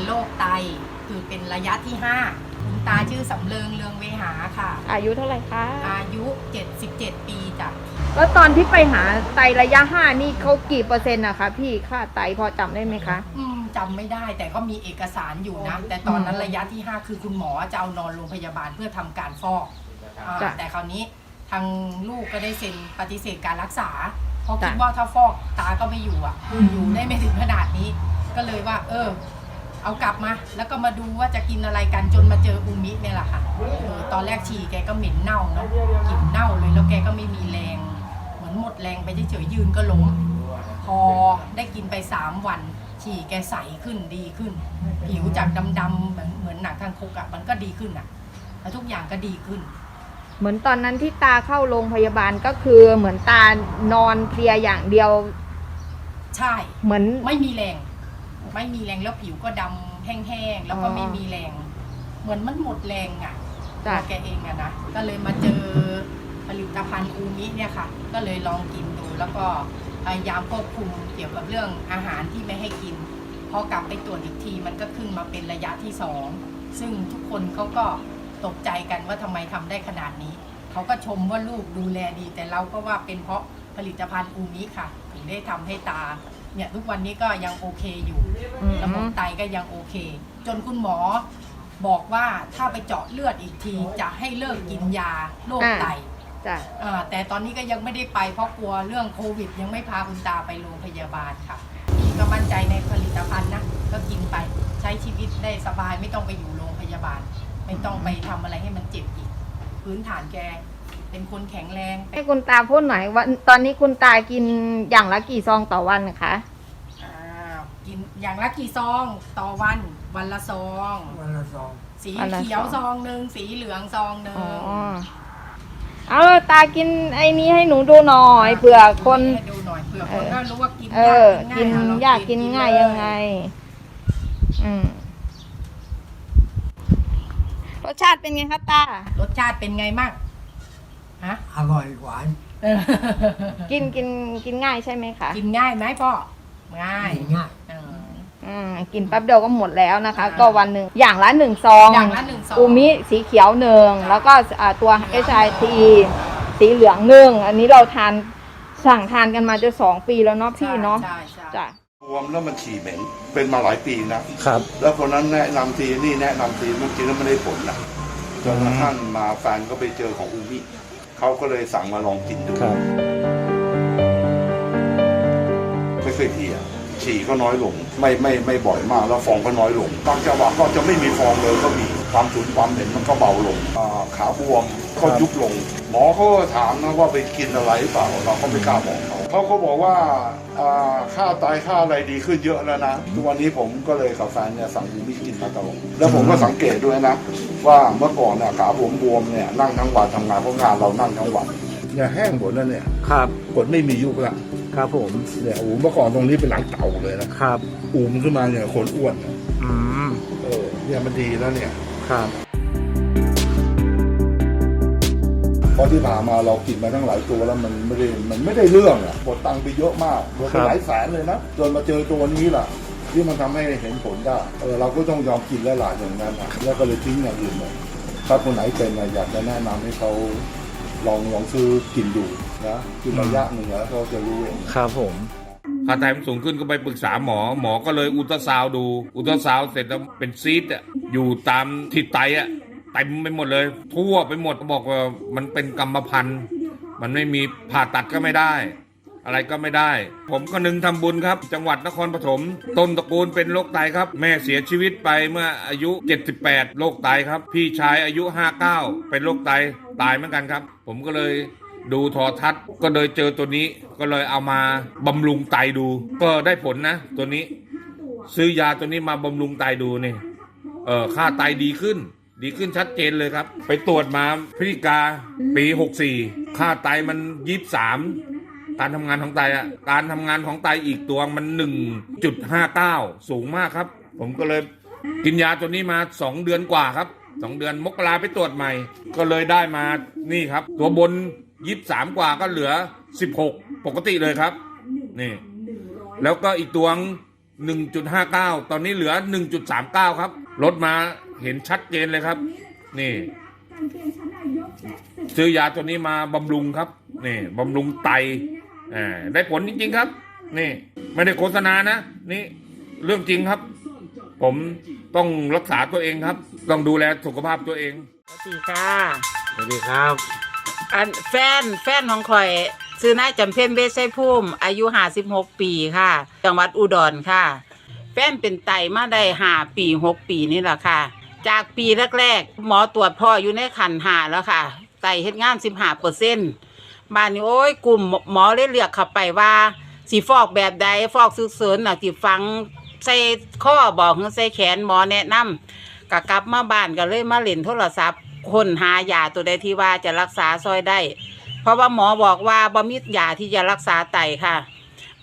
เป็นโรคไต คือเป็นระยะที่ 5 คุณตาชื่อสำเริงเรืองเวหาค่ะ อายุเท่าไหร่คะ อายุ 77 ปีจ้ะแล้วตอนที่ไปหาไตระยะห้านี่เขากี่เปอร์เซ็นต์นะคะพี่ค่าไตพอจำได้ไหมคะ อืมจำไม่ได้แต่ก็มีเอกสารอยู่นะ แต่ตอนนั้นระยะที่ 5 คือคุณหมอจะเอานอนโรงพยาบาลเพื่อทำการฟอกอ่าจ้ะ แต่คราวนี้ทางลูกก็ได้เซ็นปฏิเสธการรักษา เพราะจ้ะคิดว่าถ้าฟอกตาก็ไม่อยู่อะ อยู่ได้ไม่ถึงขนาดนี้ ก็เลยว่า เออ เอากลับมา แล้วก็มาดูว่าจะกินอะไรกันจนมาเจออูมิเนี่ยแหละค่ะเออตอนแรกฉี่แกก็เหม็นเน่าเนาะกลิ่นเน่าเลยแล้วแกก็ไม่มีแรง เหมือนหมดแรงไปเฉยๆยืนก็ล้มพอได้กินไปสามวัน ฉี่แกใสขึ้นดีขึ้น ผิวจากดำๆเหมือนเหมือนหนังทางคุกอะมันก็ดีขึ้นอะแล้วทุกอย่างก็ดีขึ้น เหมือนตอนนั้นที่ตาเข้าโรงพยาบาลก็คือเหมือนตานอนเพลียอย่างเดียว ใช่ เหมือนไม่มีแรง ไม่มีแรงแล้วผิวก็ดำแห้งๆแล้วก็อ๋อไม่มีแรง เหมือนมันหมดแรงอะจ้ะตัวแกเองอะนะก็เลยมาเจอผลิตภัณฑ์อูมิเนี่ยค่ะ ก็เลยลองกินดูแล้วก็พยายามควบคุมเกี่ยวกับเรื่องอาหารที่ไม่ให้กินพอกลับไปตรวจอีกทีมันก็ขึ้นมาเป็นระยะที่สองซึ่งทุกคนเขาก็ตกใจกันว่าทำไมทำได้ขนาดนี้เขาก็ชมว่าลูกดูแลดี แต่เราก็ว่าเป็นเพราะผลิตภัณฑ์อูมิค่ะ ถึงได้ทำให้ตา เนี่ยทุกวันนี้ก็ยังโอเคอยู่อืม ระบบไตก็ยังโอเค จนคุณหมอบอกว่าถ้าไปเจาะเลือดอีกที จะให้เลิกกินยาโรคไตจ้ะอ่าแต่ตอนนี้ก็ยังไม่ได้ไปเพราะกลัวเรื่องโควิด ยังไม่พาคุณตาไปโรงพยาบาลค่ะพี่ก็มั่นใจในผลิตภัณฑ์นะก็กินไปใช้ชีวิตได้สบายไม่ต้องไปอยู่โรงพยาบาล ไม่ต้องไปทำอะไรให้มันเจ็บอีก พื้นฐานแก เป็นคนแข็งแรง ให้คุณตาพูดหน่อยว่าตอนนี้คุณตากินอย่างละกี่ซองต่อวันนะคะอ่ากินอย่างละกี่ซองต่อวัน วันละซอง วันละสองสีวันละเขียวซองซองหนึ่งสีเหลืองซองหนึ่งอ๋อเอาเลยตากินไอ้นี้ให้หนูดูหน่อยเผื่อคน ให้ดูหน่อยเผื่อคนเออก็รู้ว่ากินเออกินเรยากกินง่ายยังไง อืมรสชาติเป็นไงคะตา รสชาติเป็นไงมั่ง ฮะ อร่อยหวานเออกินกินกินง่ายใช่ไหมคะกินง่ายไหมพ่อ ง่ายง่าย เออ อืมกินแป๊บเดียวก็หมดแล้วนะคะ อ่า ก็วันหนึ่งอย่างละหนึ่งซองอย่างละหนึ่งซอง อูมิสีเขียวหนึ่งจ้ะแล้วก็อ่าตัว HIT สีเหลืองหนึ่งอันนี้เราทานสั่งทานกันมาจะสองปีแล้วเนาะพี่เนาะใช่ใช่ จ้ะ บวมแล้วมันฉี่เหม็นเป็นมาหลายปีนะครับ แล้วคนนั้นแนะนำทีนี่แนะนำทีมันกินแล้วไม่ได้ผลนะจนกระทั่งมาแฟนก็ไปเจอของอูมิ เขาก็เลยสั่งมาลองกินดูครับ ไม่เคยเพลียฉี่ก็น้อยลง ไม่ไม่ไม่บ่อยมากแล้วฟองก็น้อยลงบางจังหวะก็จะไม่มีฟองเลยก็มีความฉุนความเหม็นมันก็เบาลงอ่าขาบวมก็ยุบลง หมอเขาก็ถามนะว่าไปกินอะไรหรือเปล่าเราก็ไม่กล้าบอก เขาเขาก็บอกว่าอ่าค่าไตค่าอะไรดีขึ้นเยอะแล้วนะทุกวันนี้ผมก็เลยกับแฟนเนี่ยสั่งอูมิกินมาตลอดแล้วผมก็สังเกตด้วยนะ ว่าเมื่อก่อนเนี่ยขาผมบวมเนี่ยนั่งทั้งวันทำงานเพราะงานเรานั่งทั้งวันเนี่ยแห้งหมดแล้วเนี่ยครับขนไม่มียุบละครับผมเนี่ยโอ้โหเมื่อก่อนตรงนี้เป็นหลังเต่าเลยนะครับอูมขึ้นมาเนี่ยขนอ้วนเนี่ยอืมเออเนี่ยมันดีแล้วเนี่ยครับ ราะที่ผ่านมาเรากินมาตั้งหลายตัวแล้วมันไม่ได้มันไม่ได้เรื่องอะหมดตังค์ไปเยอะมากหมดไปครับหลายแสนเลยนะจนมาเจอตัวนี้ล่ะที่มันทำให้เห็นผลได้เออเราก็ต้องยอมกินแล้วล่ะอย่างนั้นอะแล้วก็เลยทิ้งอย่างอื่นหมดถ้าคนไหนเป็นอะอยากจะแนะนำให้เขาลองลองซื้อกินดูนะกินระยะหนึ่งแล้วเขาจะรู้เองครับผมค่าไตมันสูงขึ้นก็ไปปรึกษาหมอ หมอก็เลยอุลตราซาวด์ดูอุลตราซาวด์เสร็จแล้วเป็นซีดอะอยู่ตามที่ไตอะ เต็มไปหมดเลย ทั่วไปหมดบอกว่ามันเป็นกรรมพันธุ์มันไม่มีผ่าตัดก็ไม่ได้ อะไรก็ไม่ได้ ผมก็นึงทำบุญครับ จังหวัดนครปฐมต้นตระกูลเป็นโรคไตครับ แม่เสียชีวิตไปเมื่ออายุ 78โรคไตครับ พี่ชายอายุ 59 เป็นโรคไตตายเหมือนกันครับ ผมก็เลยดูทอทัศน์ก็เลยเจอตัวนี้ก็เลยเอามาบำรุงไตดู ก็ได้ผลนะ ตัวนี้ ซื้อยาตัวนี้มาบำรุงไตดูนี่เออค่าไตดีขึ้น ดีขึ้นชัดเจนเลยครับ ไปตรวจมาพฤศจิกาปี 64 ค่าไตมัน23การทำงานของไตอะการทำงานของไตอีกตัวมัน 1.59 สูงมากครับ ผมก็เลยกินยาตัวนี้มา 2 เดือนกว่าครับ 2 เดือนมกราไปตรวจใหม่ ก็เลยได้มานี่ครับ ตัวบน23กว่าก็เหลือ 16 ปกติเลยครับนี่แล้วก็อีกตัวง1.59 ตอนนี้เหลือ 1.39 ครับลดมา เห็นชัดเจนเลยครับ นี่ ซื้อยาตัวนี้มาบำรุงครับ นี่บำรุงไตอ่าได้ผลจริงๆครับ นี่ ไม่ได้โฆษณานะ นี่เรื่องจริงครับ ผมต้องรักษาตัวเองครับ ต้องดูแลสุขภาพตัวเองสวัสดีค่ะ สวัสดีครับ อันแฟนแฟนของข่อยซื้อนายจำเพ็ญเบสไซพุ่มอายุห้าสิบหกปีค่ะ จังหวัดอุดรค่ะ แฟนเป็นไตมาได้ห้าปีหกปีนี่แหละค่ะ จากปีแรกๆ หมอตรวจพ่ออยู่ในขันหาแล้วค่ะไตเฮ็ดงานสิบห้าเปอร์เซ็นต์บ้านนี้โอ้ยกลุ่มหมอเลยเรียกเข้าไปว่าสีฟอกแบบใดฟอกซึกเสริญน่ะที่ฟังใส่ข้อบอกใส่แขนหมอแนะนำก็กลับมาบ้านก็เลยมาเล่นโทรศัพท์คนหายาตัวใดที่ว่าจะรักษาซอยได้ เพราะว่าหมอบอกว่าบ่มียาที่จะรักษาไตค่ะ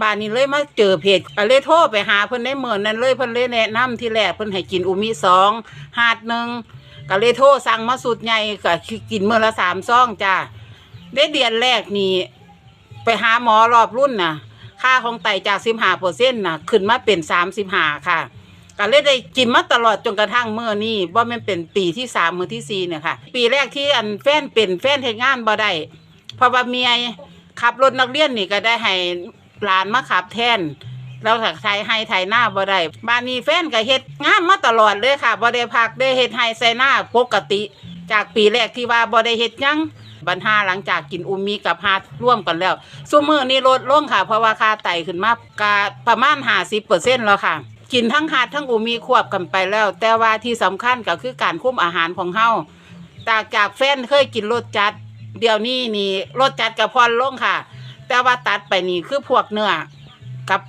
บ้านนี้เลยมาเจอเพจก็เลยโทรไปหาเพิ่นได้เหมือนนั้นเลยเพิ่นเลยแนะนำที่แรกเพิ่นให้กินอุมิสองหาดหนึ่งก็เลยโทรสั่งมาสุดใหญ่ก็กินมื้อละสามซองจ้าได้เดือนแรกนี่ไปหาหมอรอบรุ่นน่ะ ค่าของไตจากสิบห้าเปอร์เซ็นต์น่ะ ขึ้นมาเป็นสามสิบห้าค่ะก็เลยได้กินมาตลอดจนกระทั่งเมื่อนี้ว่ามันเป็นปีที่สามมือที่สี่เนี่ยค่ะ ปีแรกที่อันแฟนเป็นแฟนเฮ็ดงานบ่ได้เพราะว่าเมียขับรถนักเรียนนี่ก็ได้ให้ หลานมาขับแทนแล้วถักไทยให้ไทยหน้าบ่ได้บ้านนี้แฟนก็เฮ็ดงานมาตลอดเลยค่ะบ่ได้พักได้เฮ็ดให้ใส่หน้าปกติ จากปีแรกที่ว่าบ่ได้เฮ็ดหยังบันหาหลังจากกินอุมีกับฮาร่วมกันแล้วซุมือนี้ลดลงค่ะ เพราะว่าค่าไตขึ้นมากะประมาณ50%แล้วค่ะ กินทั้งฮาดทั้งอุมีควบกันไปแล้ว แต่ว่าที่สำคัญก็คือการคุมอาหารของเฮาจากจากแฟนเคยกินรสจัด เดี๋ยวนี้นี่รสจัดกับพรลงค่ะ แต่ว่าตัดไปนี่คือพวกเนื้อกับ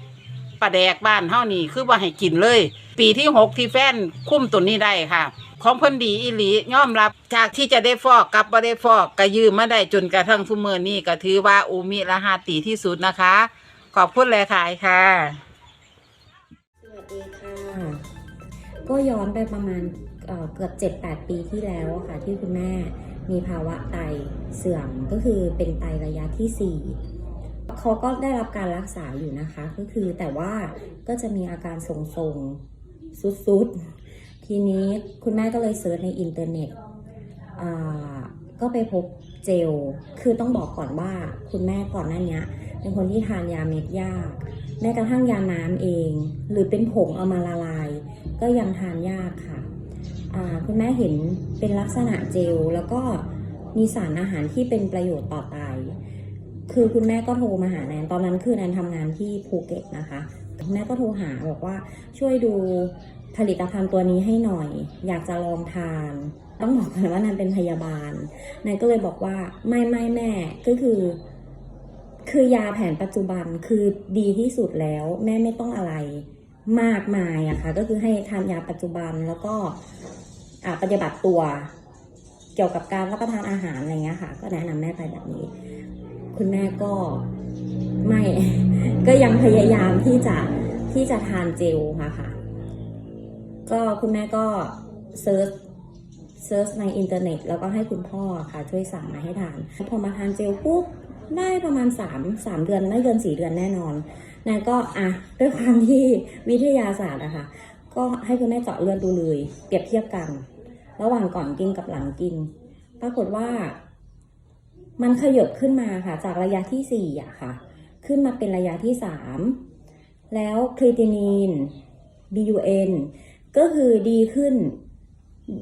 ปลาแดกบ้านเฮานี่คือว่าให้กินเลย ปีที่หกที่แฟนคุ้มตัวนี้ได้ค่ะ ของเพิ่นดีอีหลียอมรับจากที่จะได้ฟอกกับบ่ได้ฟอกก็ยืมมาได้จนกระทั่งทุกมือนี้ก็ถือว่าอูมิละหาตีที่สุดนะคะ ขอบคุณเลยค่ะค่ะ สวัสดีค่ะ ก็ย้อนไปประมาณเอ่อเกือบ 7-8 ปีที่แล้วอะค่ะ ที่คุณแม่มีภาวะไตเสื่อมก็คือเป็นไตระยะที่ 4 เขาก็ได้รับการรักษาอยู่นะคะ ก็คือแต่ว่าก็จะมีอาการทรงๆสุดๆ ทีนี้คุณแม่ก็เลยเสิร์ชในอินเทอร์เน็ตก็ไปพบเจล คือต้องบอกก่อนว่าคุณแม่ก่อนหน้านี้เป็นคนที่ทานยาเม็ดยาก แม้กระทั่งยาน้ำเอง หรือเป็นผงเอามาละลาย ก็ยังทานยากค่ะ คุณแม่เห็นเป็นลักษณะเจล แล้วก็มีสารอาหารที่เป็นประโยชน์ต่อไต คือคุณแม่ก็โทรมาหาแนนตอนนั้นคือแนนทำงานที่ภูเก็ตนะคะคุณแม่ก็โทรหาบอกว่าช่วยดูผลิตภัณฑ์ตัวนี้ให้หน่อย อยากจะลองทาน ต้องบอกก่อนว่าแนนเป็นพยาบาลแนนก็เลยบอกว่าไม่ไม่แม่ก็คือ คือยาแผนปัจจุบันคือดีที่สุดแล้ว แม่ไม่ต้องอะไรมากมายอะค่ะก็คือให้ทานยาปัจจุบันแล้วก็ปฏิบัติตัว เกี่ยวกับการรับประทานอาหารอะไรเงี้ยค่ะ ก็แนะนำแม่ไปแบบนี้ คุณแม่ก็ไม่ ก็ยังพยายามที่จะที่จะทานเจลค่ะค่ะ ก็คุณแม่ก็เซิร์ชเซิร์ชในอินเทอร์เน็ต แล้วก็ให้คุณพ่อค่ะ ช่วยสั่งมาให้ทาน พอมาทานเจลปุ๊บได้ประมาณสามสามเดือนไม่เกินสี่เดือนแน่นอนนายก็อะด้วยความที่วิทยาศาสตร์อะค่ะ ก็ให้คุณแม่เจาะเลือดดูเลย เปรียบเทียบกัน ระหว่างก่อนกินกับหลังกิน ปรากฏว่า มันขยบขึ้นมาค่ะ จากระยะที่สี่อะค่ะ ขึ้นมาเป็นระยะที่สามแล้วครีตินีน BUN ก็คือดีขึ้น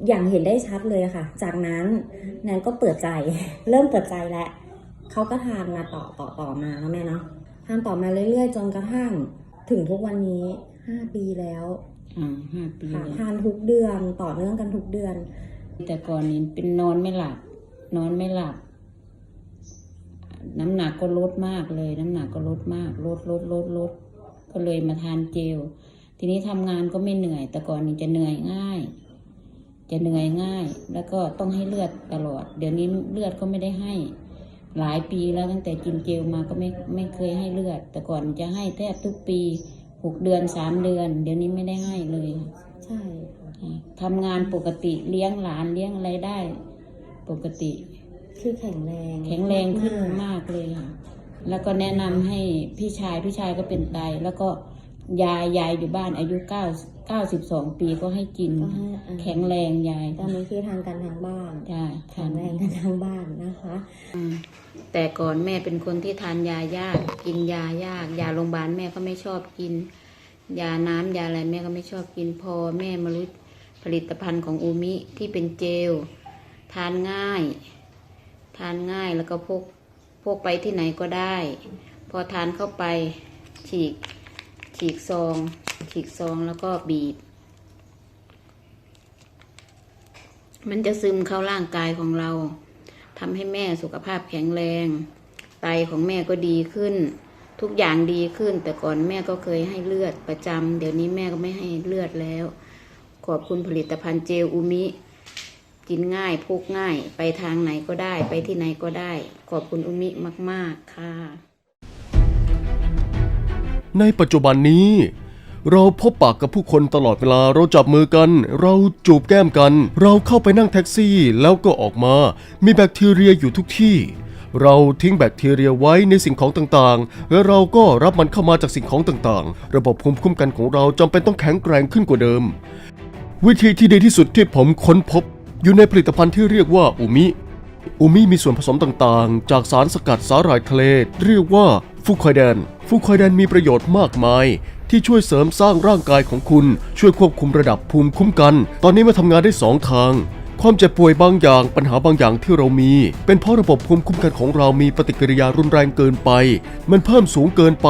อย่างเห็นได้ชัดเลยอะค่ะ จากนั้นแนนก็เปิดใจ เริ่มเปิดใจแล้วเขาก็ทานมาต่อต่อต่อมาแล้วแม่เนาะทานต่อมาเรื่อยๆ จนกระทั่งถึงทุกวันนี้ห้าปีแล้วอ่าห้าปีค่ะแล้วทานทุกเดือนต่อเนื่องกันทุกเดือน แต่ก่อนนี้เป็นนอนไม่หลับ นอนไม่หลับ น้ำหนักก็ลดมากเลย น้ำหนักก็ลดมาก ลดลดลดลดก็เลยมาทานเจล ทีนี้ทำงานก็ไม่เหนื่อย แต่ก่อนนี้จะเหนื่อยง่าย จะเหนื่อยง่าย แล้วก็ต้องให้เลือดตลอด เดี๋ยวนี้เลือดก็ไม่ได้ให้ หลายปีแล้วตั้งแต่กินเจลมาก็ไม่ไม่เคยให้เลือด แต่ก่อนจะให้แทบทุกปีหกเดือนสามเดือน เดี๋ยวนี้ไม่ได้ให้เลยค่ะใช่ค่ะทำงานปกติเลี้ยงหลานเลี้ยงอะไรได้ ปกติ คือแข็งแรงแข็งแรงขึ้นมากมากเลยค่ะ แล้วก็แนะนำให้พี่ชายพี่ชายก็เป็นไต แล้วก็ยายยายอยู่บ้านอายุเก้าเก้าสิบสองปีก็ให้กินก็ให้อ่าแข็งแรงยาย ตอนนี้คือทานกันทางบ้านใช่แข็งแรงกันทางบ้านนะคะอืมแต่ก่อนแม่เป็นคนที่ทานยายาก กินยายาก ยาโรงพยาบาลแม่ก็ไม่ชอบกิน ยาน้ำยาอะไรแม่ก็ไม่ชอบกินพอแม่มารู้ผลิตภัณฑ์ของอูมิที่เป็นเจล ทานง่าย ทานง่ายแล้วก็พกพกไปที่ไหนก็ได้ พอทานเข้าไปฉีกฉีกซอง ฉีกซองแล้วก็บีบ มันจะซึมเข้าร่างกายของเราทำให้แม่สุขภาพแข็งแรง ไตของแม่ก็ดีขึ้น ทุกอย่างดีขึ้น แต่ก่อนแม่ก็เคยให้เลือดประจำเดี๋ยวนี้แม่ก็ไม่ให้เลือดแล้ว ขอบคุณผลิตภัณฑ์เจลอูมิ กินง่ายพกง่าย ไปทางไหนก็ได้ไปที่ไหนก็ได้ ขอบคุณอูมิมาก ๆ ค่ะ ในปัจจุบันนี้ เราพบปากกับผู้คนตลอดเวลาเราจับมือกัน เราจูบแก้มกัน เราเข้าไปนั่งแท็กซี่แล้วก็ออกมา มีแบคทีเรียอยู่ทุกที่ เราทิ้งแบคทีเรียไว้ในสิ่งของต่างๆ และเราก็รับมันเข้ามาจากสิ่งของต่างๆ ระบบภูมิคุ้มกันของเราจำเป็นต้องแข็งแกร่งขึ้นกว่าเดิม วิธีที่ดีที่สุดที่ผมค้นพบ อยู่ในผลิตภัณฑ์ที่เรียกว่าอูมิอูมิมีส่วนผสมต่างๆ จากสารสกัดสาหร่ายทะเล เรียกว่าฟูคอยแดน ฟูคอยแดนมีประโยชน์มากมาย ที่ช่วยเสริมสร้างร่างกายของคุณ ช่วยควบคุมระดับภูมิคุ้มกัน ตอนนี้มาทำงานได้สองทาง ความเจ็บป่วยบางอย่างปัญหาบางอย่างที่เรามี เป็นเพราะระบบภูมิคุ้มกันของเรามีปฏิกิริยารุนแรงเกินไป มันเพิ่มสูงเกินไป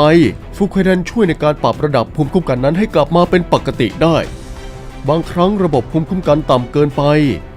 ฟูคอยแดนช่วยในการปรับระดับภูมิคุ้มกันนั้นให้กลับมาเป็นปกติได้ บางครั้งระบบภูมิคุ้มกันต่ำเกินไป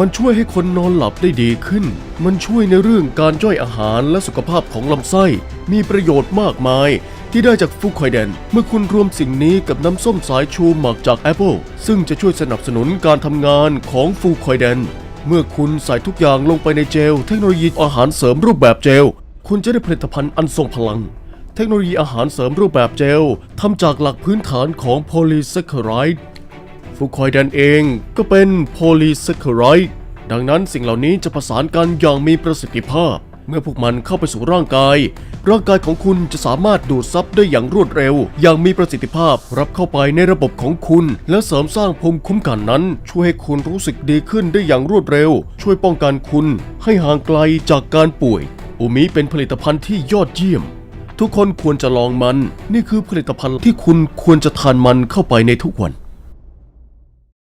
มันช่วยให้คนนอนหลับได้ดีขึ้น มันช่วยในเรื่องการย่อยอาหารและสุขภาพของลำไส้ มีประโยชน์มากมาย ที่ได้จากฟูคอยแดน เมื่อคุณรวมสิ่งนี้กับน้ำส้มสายชูหมักจากแอปเปิลซึ่งจะช่วยสนับสนุนการทำงานของฟูคอยแดน เมื่อคุณใส่ทุกอย่างลงไปในเจล เทคโนโลยีอาหารเสริมรูปแบบเจล คุณจะได้ผลิตภัณฑ์อันทรงพลัง เทคโนโลยีอาหารเสริมรูปแบบเจลทำจากหลักพื้นฐานของโพลีแซคคาไรด์ ฟูคอยแดนเองก็เป็นโพลีแซคคาไรด์ดังนั้นสิ่งเหล่านี้จะประสานกันอย่างมีประสิทธิภาพ เมื่อพวกมันเข้าไปสู่ร่างกาย ร่างกายของคุณจะสามารถดูดซับได้อย่างรวดเร็ว อย่างมีประสิทธิภาพรับเข้าไปในระบบของคุณ และเสริมสร้างภูมิคุ้มกันนั้น ช่วยให้คุณรู้สึกดีขึ้นได้อย่างรวดเร็ว ช่วยป้องกันคุณ ให้ห่างไกลจากการป่วยอูมิเป็นผลิตภัณฑ์ที่ยอดเยี่ยม ทุกคนควรจะลองมัน นี่คือผลิตภัณฑ์ที่คุณควรจะทานมันเข้าไปในทุกวัน